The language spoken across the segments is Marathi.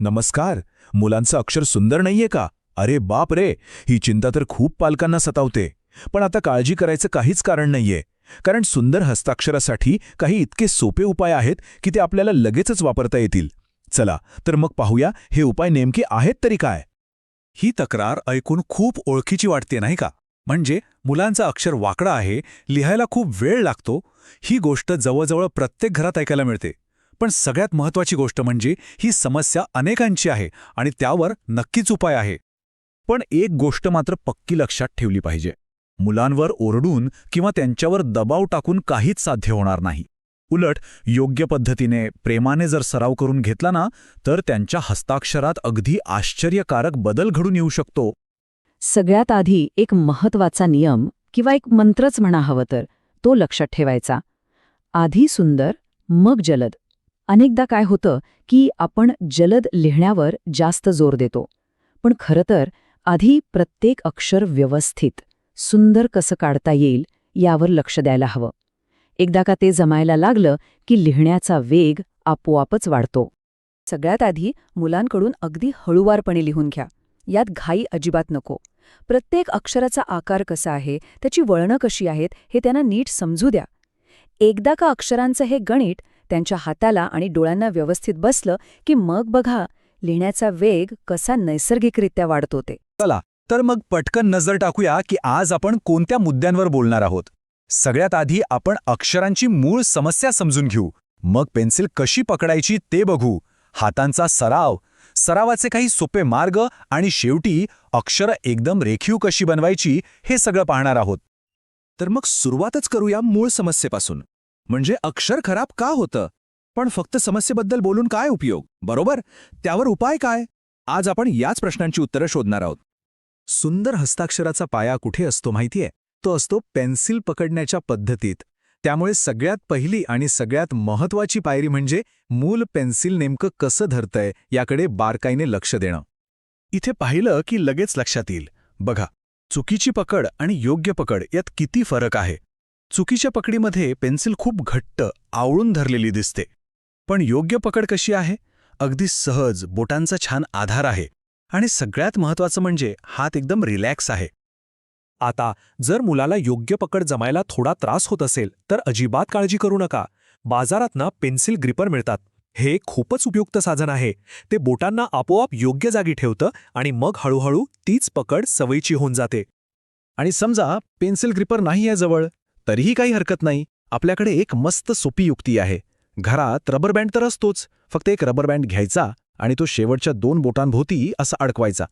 नमस्कार. मुलांचं अक्षर सुंदर नाहीये का? अरे बाप रे! ही चिंता तर खूप पालकांना सतावते. पण आता काळजी करायचं काहीच कारण नाहीये. कारण सुंदर हस्ताक्षरासाठी काही इतके सोपे उपाय आहेत की ते आपल्याला लगेचच वापरता येतील. चला तर मग पाहूया हे उपाय नेमके आहेत तरी काय? ही तक्रार ऐकून खूप ओळखीची वाटते नाही का? म्हणजे मुलांचं अक्षर वाकडं आहे लिहायला खूप वेळ लागतो. ही गोष्ट जवळजवळ प्रत्येक घरात ऐकायला मिळते. पण सगळ्यात महत्वाची गोष्ट म्हणजे ही समस्या अनेकांची आहे आणि त्यावर नक्कीच उपाय आहे. पण एक गोष्ट मात्र पक्की लक्षात ठेवली पाहिजे. मुलांवर ओरडून किंवा त्यांच्यावर दबाव टाकून काहीच साध्य होणार नाही. उलट योग्य पद्धतीने प्रेमाने जर सराव करून घेतला ना तर त्यांच्या हस्ताक्षरात अगदी आश्चर्यकारक बदल घडून येऊ शकतो. सगळ्यात आधी एक महत्त्वाचा नियम किंवा एक मंत्रच म्हणा हवं तर तो लक्षात ठेवायचा. आधी सुंदर मग जलद. अनेकदा काय होतं की आपण जलद लिहिण्यावर जास्त जोर देतो. पण खरं तर आधी प्रत्येक अक्षर व्यवस्थित सुंदर कसं काढता येईल यावर लक्ष द्यायला हवं. एकदा का ते जमायला लागलं की लिहिण्याचा वेग आपोआपच वाढतो. सगळ्यात आधी मुलांकडून अगदी हळुवारपणे लिहून घ्या. यात घाई अजिबात नको. प्रत्येक अक्षराचा आकार कसा आहे त्याची वळणं कशी आहेत हे त्यांना नीट समजू द्या. एकदा का अक्षरांचं हे गणित त्यांच्या हाताला आणि डोळ्यांना व्यवस्थित बसलं की मग बघा लिहिण्याचा वेग कसा नैसर्गिकरित्या वाढतो ते. चला तर मग पटकन नजर टाकूया की आज आपण कोणत्या मुद्द्यांवर बोलणार आहोत. सगळ्यात आधी आपण अक्षरांची मूळ समस्या समजून घेऊ. मग पेन्सिल कशी पकडायची ते बघू. हातांचा सराव. सरावाचे काही सोपे मार्ग आणि शेवटी अक्षरं एकदम रेखीव कशी बनवायची हे सगळं पाहणार आहोत. तर मग सुरुवातच करूया मूळ समस्येपासून. म्हणजे अक्षर खराब का होतं? पण फक्त समस्येबद्दल बोलून काय उपयोग? बरोबर? त्यावर उपाय काय? आज आपण याच प्रश्नांची उत्तरं शोधणार आहोत. सुंदर हस्ताक्षराचा पाया कुठे असतो माहितीये? तो असतो पेन्सिल पकडण्याच्या पद्धतीत. त्यामुळे सगळ्यात पहिली आणि सगळ्यात महत्वाची पायरी म्हणजे मूल पेन्सिल नेमकं कसं धरतंय याकडे बारकाईने लक्ष देणं. इथे पाहिलं की लगेच लक्षात येईल. बघा चुकीची पकड आणि योग्य पकड यात किती फरक आहे. चुकीच्या पकडीमध्ये पेन्सिल खूप घट्ट आवळून धरलेली दिसते. पण योग्य पकड कशी आहे? अगदी सहज बोटांचा छान आधार आहे. आणि सगळ्यात महत्वाचं म्हणजे हात एकदम रिलॅक्स आहे. आता जर मुलाला योग्य पकड जमायला थोडा त्रास होत असेल तर अजिबात काळजी करू नका. बाजारातनं पेन्सिल ग्रिपर मिळतात. हे खूपच उपयुक्त साधन आहे. ते बोटांना आपोआप योग्य जागी ठेवतं आणि मग हळूहळू तीच पकड सवयीची होऊन जाते. आणि समजा पेन्सिल ग्रिपर नाही आहे जवळ. तरीही काही हरकत नाही. आपल्याकडे एक मस्त सोपी युक्ती आहे. घरात रबर बँड तर असतोच. फक्त एक रबर बँड घ्यायचा आणि तो शेवटच्या दोन बोटांभोवती असा अडकवायचा.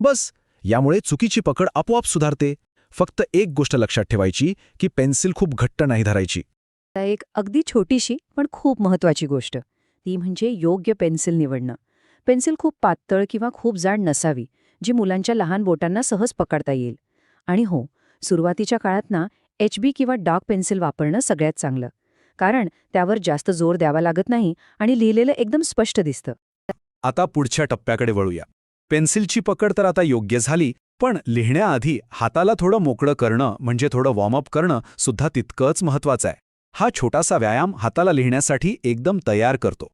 बस. यामुळे चुकीची पकड आपोआप सुधारते. फक्त एक गोष्ट लक्षात ठेवायची की पेन्सिल खूप घट्ट नाही धरायची. एक अगदी छोटीशी पण खूप महत्वाची गोष्ट. ती म्हणजे योग्य पेन्सिल निवडणं. पेन्सिल खूप पातळ किंवा खूप जाड नसावी जी मुलांच्या लहान बोटांना सहज पकडता येईल. आणि हो सुरुवातीच्या काळात ना एच बी किंवा डार्क पेन्सिल वापरणं सगळ्यात चांगलं. कारण त्यावर जास्त जोर द्यावा लागत नाही आणि लिहिलेलं एकदम स्पष्ट दिसतं. आता पुढच्या टप्प्याकडे वळूया. पेन्सिलची पकड तर आता योग्य झाली पण लिहिण्याआधी हाताला थोडं मोकळं करणं म्हणजे थोडं वॉर्मअप करणं सुद्धा तितकंच महत्वाचं आहे. हा छोटासा व्यायाम हाताला लिहिण्यासाठी एकदम तयार करतो.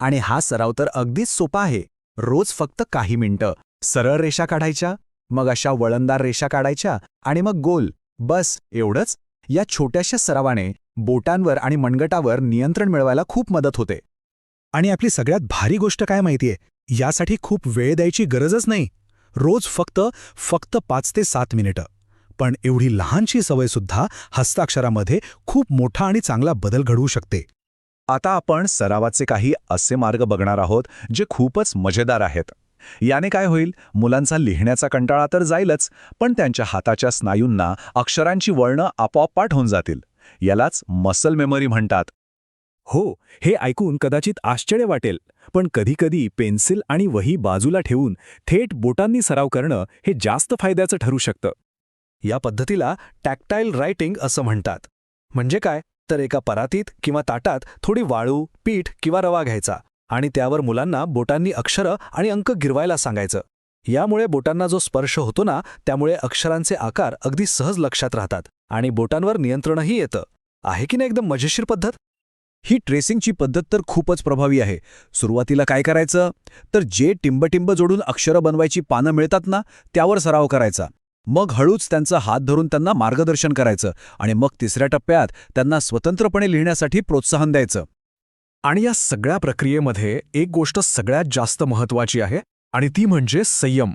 आणि हा सराव तर अगदीच सोपा आहे. रोज फक्त काही मिनिटं. सरळ रेषा काढायच्या मग अशा वळणदार रेषा काढायच्या आणि मग गोल. बस एवढंच? या छोट्याशा सरावाने बोटांवर आणि मनगटावर नियंत्रण मिळवायला खूप मदत होते. आणि आपली सगळ्यात भारी गोष्ट काय माहितीये? यासाठी खूप वेळ द्यायची गरजच नाही. रोज फक्त फक्त पाच ते सात मिनिटं. पण एवढी लहानशी सवयसुद्धा हस्ताक्षरामध्ये खूप मोठा आणि चांगला बदल घडवू शकते. आता आपण सरावाचे काही असे मार्ग बघणार आहोत जे खूपच मजेदार आहेत. याने काय होईल? मुलांचा लिहिण्याचा कंटाळा तर जाईलच पण त्यांच्या हाताच्या स्नायूंना अक्षरांची वळणं आपोआप पाठ होऊन जातील. यालाच मसल मेमरी म्हणतात. हो हे ऐकून कदाचित आश्चर्य वाटेल पण कधीकधी पेन्सिल आणि वही बाजूला ठेवून थेट बोटांनी सराव करणं हे जास्त फायद्याचं ठरू शकतं. या पद्धतीला टॅक्टाईल रायटिंग असं म्हणतात. म्हणजे काय? तर एका परातीत किंवा ताटात थोडी वाळू पीठ किंवा रवा घ्यायचा. आणि त्यावर मुलांना बोटांनी अक्षरं आणि अंक गिरवायला सांगायचं. यामुळे बोटांना जो स्पर्श होतो ना त्यामुळे अक्षरांचे आकार अगदी सहज लक्षात राहतात आणि बोटांवर नियंत्रणही येतं. आहे की नाही एकदम मजेशीर पद्धत? ही ट्रेसिंगची पद्धत तर खूपच प्रभावी आहे. सुरुवातीला काय करायचं? तर जे टिंबटिंब जोडून अक्षरं बनवायची पानं मिळतात ना त्यावर सराव करायचा. मग हळूच त्यांचा हात धरून त्यांना मार्गदर्शन करायचं आणि मग तिसऱ्या टप्प्यात त्यांना स्वतंत्रपणे लिहिण्यासाठी प्रोत्साहन द्यायचं. आणि या सगळ्या प्रक्रियेमध्ये एक गोष्ट सगळ्यात जास्त महत्वाची आहे आणि ती म्हणजे संयम.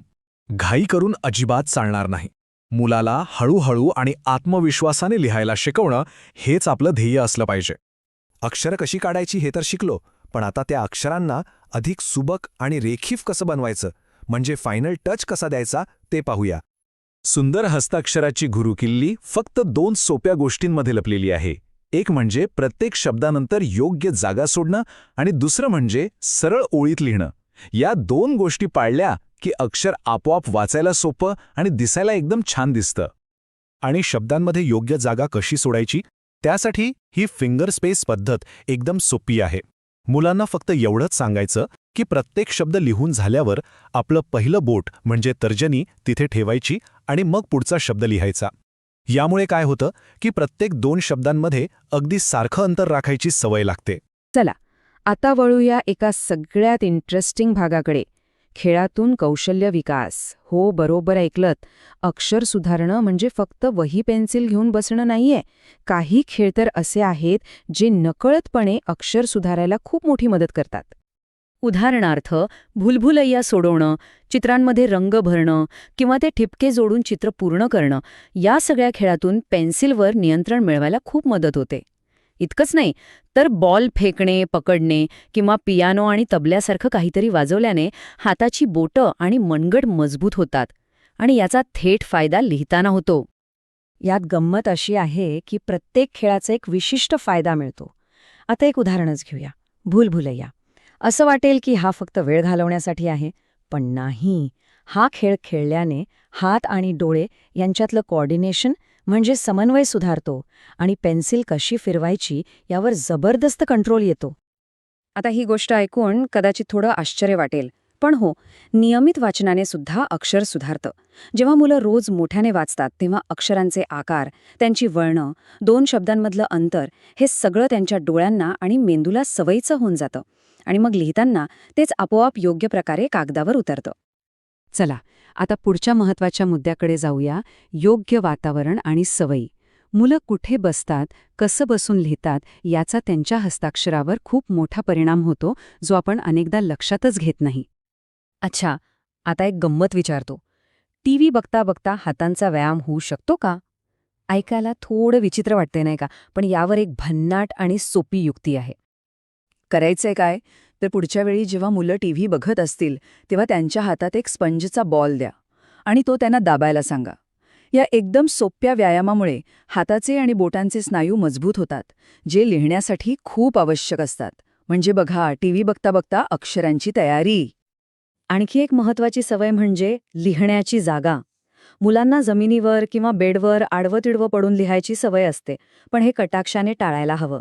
घाई करून अजिबात चालणार नाही. मुलाला हळूहळू आणि आत्मविश्वासाने लिहायला शिकवणं हेच आपलं ध्येय असलं पाहिजे. अक्षरं कशी काढायची हे तर शिकलो पण आता त्या अक्षरांना अधिक सुबक आणि रेखीव कसं बनवायचं म्हणजे फायनल टच कसा द्यायचा ते पाहूया. सुंदर हस्ताक्षराची गुरुकिल्ली फक्त दोन सोप्या गोष्टींमध्ये लपलेली आहे. एक म्हणजे प्रत्येक शब्दानंतर योग्य जागा सोडणं आणि दुसरं म्हणजे सरळ ओळीत लिहिणं. या दोन गोष्टी पाळल्या की अक्षर आपोआप वाचायला सोपं आणि दिसायला एकदम छान दिसतं. आणि शब्दांमध्ये योग्य जागा कशी सोडायची? त्यासाठी ही फिंगर स्पेस पद्धत एकदम सोपी आहे. मुलांना फक्त एवढंच सांगायचं की प्रत्येक शब्द लिहून झाल्यावर आपलं पहिलं बोट म्हणजे तर्जनी तिथे ठेवायची आणि मग पुढचा शब्द लिहायचा. यामुळे काय होतं की प्रत्येक दोन शब्दांमध्ये अगदी सारखं अंतर राखायची सवय लागते. चला आता वळूया एका सगळ्यात इंटरेस्टिंग भागाकडे. खेळातून कौशल्य विकास. हो बरोबर ऐकलत. अक्षर सुधारणं म्हणजे फक्त वही पेन्सिल घेऊन बसणं नाहीये. काही खेळ तर असे आहेत जे नकळतपणे अक्षर सुधारायला खूप मोठी मदत करतात. उदाहरणार्थ भुलभुलैया सोडवणं चित्रांमध्ये रंग भरणं किंवा ते ठिपके जोडून चित्र पूर्ण करणं या सगळ्या खेळातून पेन्सिलवर नियंत्रण मिळवायला खूप मदत होते. इतकंच नाही तर बॉल फेकणे पकडणे किंवा पियानो आणि तबल्यासारखं काहीतरी वाजवल्याने हाताची बोटं आणि मनगड मजबूत होतात आणि याचा थेट फायदा लिहिताना होतो. यात गंमत अशी आहे की प्रत्येक खेळाचा एक विशिष्ट फायदा मिळतो. आता एक उदाहरणच घेऊया. भूलभुलैया. असं वाटेल की हा फक्त वेळ घालवण्यासाठी आहे पण नाही. हा खेळ खेळल्याने हात आणि डोळे यांच्यातलं कोऑर्डिनेशन म्हणजे समन्वय सुधारतो आणि पेन्सिल कशी फिरवायची यावर जबरदस्त कंट्रोल येतो. आता ही गोष्ट ऐकून कदाचित थोडं आश्चर्य वाटेल पण हो नियमित वाचनाने सुद्धा अक्षर सुधारतं. जेव्हा मुलं रोज मोठ्याने वाचतात तेव्हा अक्षरांचे आकार त्यांची वळणं दोन शब्दांमधलं अंतर हे सगळं त्यांच्या डोळ्यांना आणि मेंदूला सवयीचं होऊन जातं. आणि मग लिहिताना तेच आपोआप योग्य प्रकारे कागदावर उतरतं. चला आता पुढच्या महत्त्वाच्या मुद्द्याकडे जाऊया. योग्य वातावरण आणि सवयी. मुलं कुठे बसतात कसं बसून लिहितात याचा त्यांच्या हस्ताक्षरावर खूप मोठा परिणाम होतो जो आपण अनेकदा लक्षातच घेत नाही. अच्छा आता एक गंमत विचारतो. टीव्ही बघता बघता हातांचा व्यायाम होऊ शकतो का? ऐकायला थोडं विचित्र वाटते नाही का? पण यावर एक भन्नाट आणि सोपी युक्ती आहे. करायचंय काय? तर पुढच्या वेळी जेव्हा मुलं टीव्ही बघत असतील तेव्हा त्यांच्या हातात एक स्पंजचा बॉल द्या आणि तो त्यांना दाबायला सांगा. या एकदम सोप्या व्यायामामुळे हाताचे आणि बोटांचे स्नायू मजबूत होतात जे लिहिण्यासाठी खूप आवश्यक असतात. म्हणजे बघा टीव्ही बघता बघता अक्षरांची तयारी. आणखी एक महत्वाची सवय म्हणजे लिहिण्याची जागा. मुलांना जमिनीवर किंवा बेडवर आडवं तिडवं पडून लिहायची सवय असते पण हे कटाक्षाने टाळायला हवं.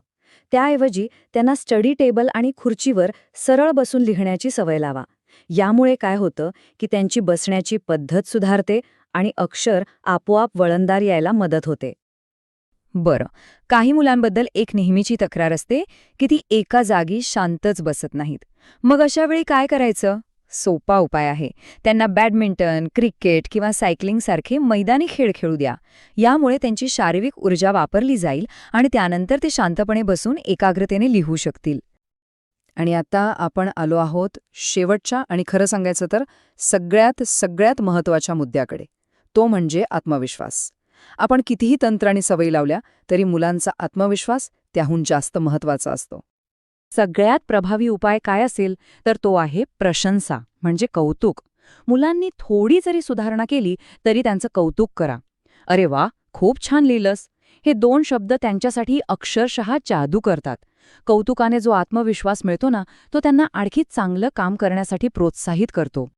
त्याऐवजी त्यांना स्टडी टेबल आणि खुर्चीवर सरळ बसून लिहिण्याची सवय लावा. यामुळे काय होतं की त्यांची बसण्याची पद्धत सुधारते आणि अक्षर आपोआप वळणदार यायला मदत होते. बरं काही मुलांबद्दल एक नेहमीची तक्रार असते की ती एका जागी शांतच बसत नाहीत. मग अशा वेळी काय करायचं? सोपा उपाय आहे. त्यांना बॅडमिंटन क्रिकेट किंवा सायकलिंगसारखे मैदानी खेळ खेळू द्या. यामुळे त्यांची शारीरिक ऊर्जा वापरली जाईल आणि त्यानंतर ते शांतपणे बसून एकाग्रतेने लिहू शकतील. आणि आता आपण आलो आहोत शेवटच्या आणि खरं सांगायचं तर सगळ्यात सगळ्यात महत्त्वाच्या मुद्द्याकडे. तो म्हणजे आत्मविश्वास. आपण कितीही तंत्र आणि सवयी लावल्या तरी मुलांचा आत्मविश्वास त्याहून जास्त महत्त्वाचा असतो. सगळ्यात प्रभावी उपाय काय असेल तर तो आहे प्रशंसा म्हणजे कौतुक. मुलांनी थोडी जरी सुधारणा केली तरी त्यांचं कौतुक करा. अरे वा खूप छान लिहिलंस. हे दोन शब्द त्यांच्यासाठी अक्षरशः जादू करतात. कौतुकाने जो आत्मविश्वास मिळतो ना तो त्यांना आणखी चांगलं काम करण्यासाठी प्रोत्साहित करतो.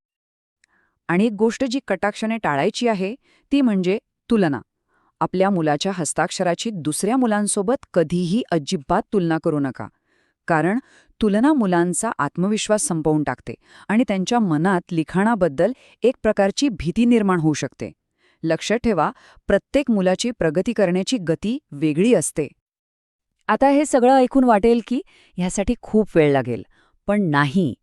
आणि एक गोष्ट जी कटाक्षाने टाळायची आहे ती म्हणजे तुलना. आपल्या मुलाच्या हस्ताक्षराची दुसऱ्या मुलांसोबत कधीही अजिबात तुलना करू नका. कारण तुलना मुलांचा आत्मविश्वास संपवून टाकते आणि त्यांच्या मनात लिखाणाबद्दल एक प्रकारची भीती निर्माण होऊ शकते. लक्षात ठेवा प्रत्येक मुलाची प्रगती करण्याची गती वेगळी असते. आता हे सगळं ऐकून वाटेल की ह्यासाठी खूप वेळ लागेल. पण नाही.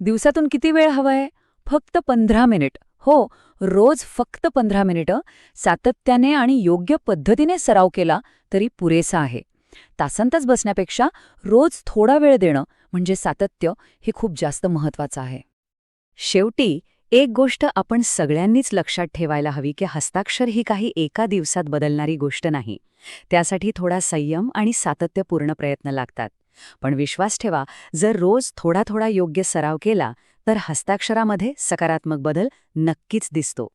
दिवसातून किती वेळ हवाय? फक्त पंधरा मिनिट. हो रोज फक्त पंधरा मिनिटं सातत्याने आणि योग्य पद्धतीने सराव केला तरी पुरेसा आहे. तासनतास बसण्यापेक्षा रोज थोडा वेळ देणं म्हणजे सातत्य हे खूप जास्त महत्वाचं आहे. शेवटी एक गोष्ट आपण सगळ्यांनीच लक्षात ठेवायला हवी की हस्ताक्षर ही काही एका दिवसात बदलणारी गोष्ट नाही. त्यासाठी थोडा संयम आणि सातत्यपूर्ण प्रयत्न लागतात. पण विश्वास ठेवा जर रोज थोडा थोडा योग्य सराव केला तर हस्ताक्षरामध्ये सकारात्मक बदल नक्कीच दिसतो.